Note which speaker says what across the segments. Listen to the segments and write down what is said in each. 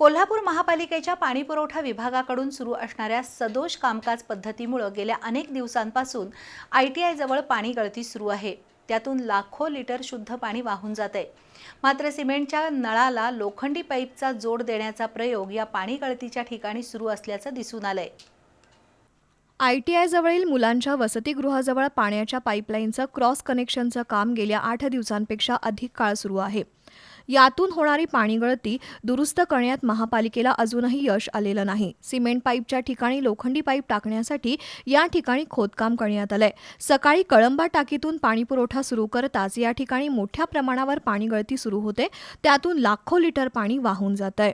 Speaker 1: कोल्हापूर महापालिकेच्या पाणीपुरवठा विभागाकडून सुरू असणाऱ्या सदोष कामकाज पद्धतीमुळं गेल्या अनेक दिवसांपासून आय टी आयजवळ पाणी गळती सुरू आहे. त्यातून लाखो लिटर शुद्ध पाणी वाहून जात आहे मात्र सिमेंटच्या नळाला लोखंडी पाईपचा जोड देण्याचा प्रयोग या पाणी गळतीच्या ठिकाणी सुरू असल्याचं दिसून आलंय.
Speaker 2: आय टी आयजवळील मुलांच्या वसतिगृहाजवळ पाण्याच्या पाईपलाईनचं क्रॉस कनेक्शनचं काम गेल्या आठ दिवसांपेक्षा अधिक काळ सुरू आहे. यातून होणारी पाणी गळती दुरुस्त करण्यात महापालिकेला अजूनही यश आलेलं नाही. सिमेंट पाईपच्या ठिकाणी लोखंडी पाईप टाकण्यासाठी या ठिकाणी खोदकाम करण्यात आलंय. सकाळी कळंबा टाकीतून पाणीपुरवठा सुरू करताच या ठिकाणी मोठ्या प्रमाणावर पाणी गळती सुरू होते. त्यातून लाखो लिटर पाणी वाहून जात आहे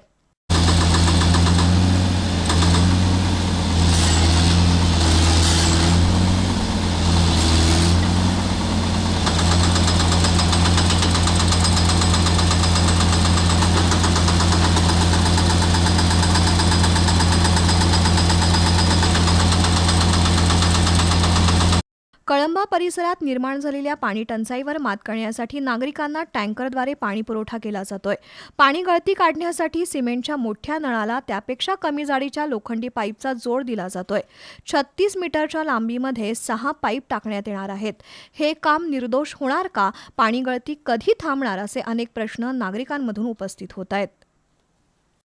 Speaker 2: कळंबा परिसरात निर्माण झालेल्या पाणी टंचाईवर मात करण्यासाठी नागरिकांना टँकरद्वारे पाणी पुरवठा केला जातोय. पाणी गळती काढण्यासाठी सिमेंटच्या मोठ्या नळाला त्यापेक्षा कमी जाडीच्या लोखंडी पाईपचा जोड दिला जातोय. छत्तीस मीटरच्या लांबीमध्ये सहा पाईप टाकण्यात येणार आहेत. हे काम निर्दोष होणार का? पाणी गळती कधी थांबणार असे अनेक प्रश्न नागरिकांमधून उपस्थित होत आहेत.